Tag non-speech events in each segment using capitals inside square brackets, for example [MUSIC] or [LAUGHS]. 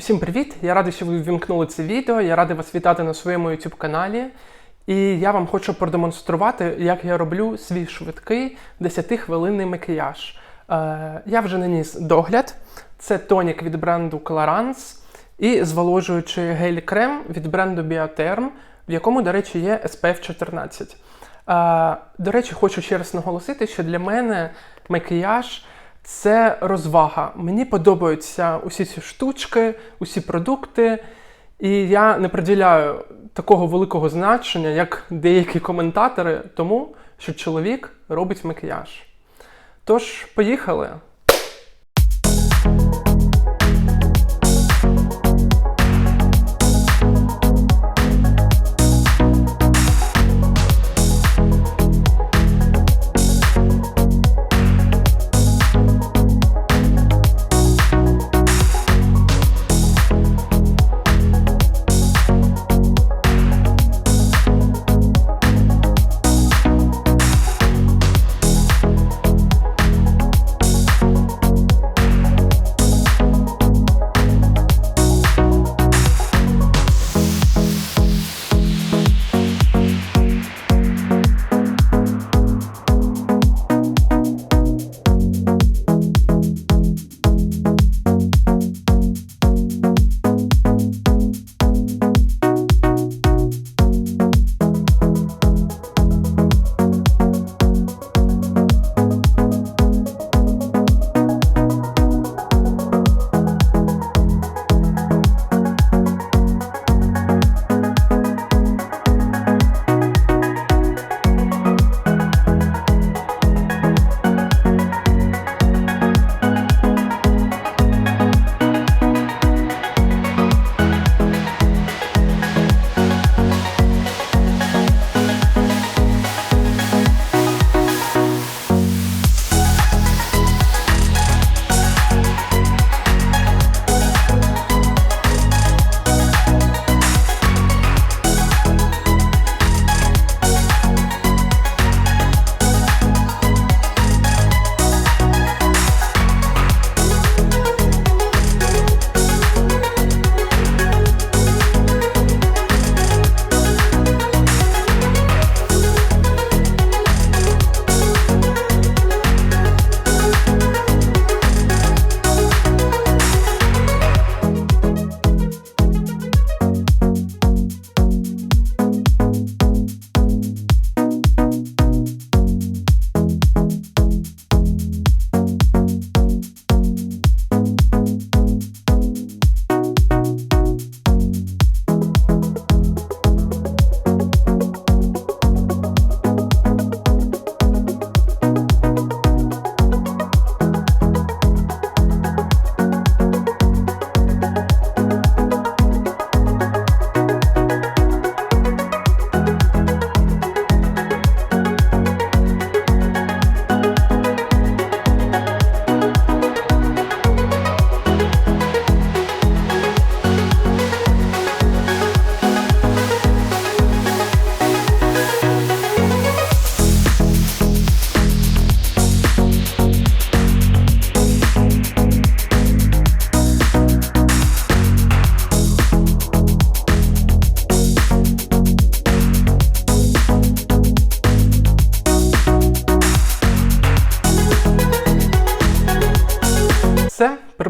Усім привіт! Я радий, що ви ввімкнули це відео. Я радий вас вітати на своєму YouTube каналі. І я вам хочу продемонструвати, як я роблю свій швидкий 10-хвилинний макіяж. Е, я вже наніс догляд. Це тонік від бренду Clarins і зволожуючий гель-крем від бренду Biotherm, в якому, до речі, є SPF 14. Е, до речі, хочу ще раз наголосити, що для мене макіяж це розвага. Мені подобаються усі ці штучки, усі продукти, і я не приділяю такого великого значення, як деякі коментатори, тому що чоловік робить макіяж. Тож, поїхали!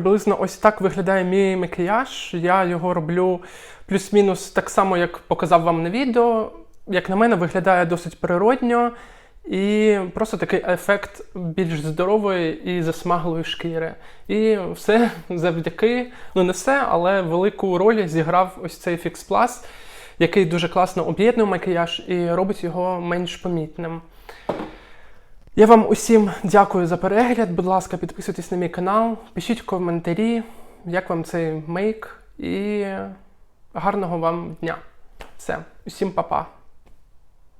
Приблизно ось так виглядає мій макіяж. Я його роблю плюс-мінус так само, як показав вам на відео. Як на мене, виглядає досить природньо і просто такий ефект більш здорової і засмаглої шкіри. І все [LAUGHS] завдяки, ну не все, але велику роль зіграв ось цей Fix Plus, який дуже класно об'єднує макіяж і робить його менш помітним. Я вам усім дякую за перегляд. Будь ласка, підписуйтесь на мій канал, пишіть коментарі, як вам цей мейк, і гарного вам дня. Все, усім па-па.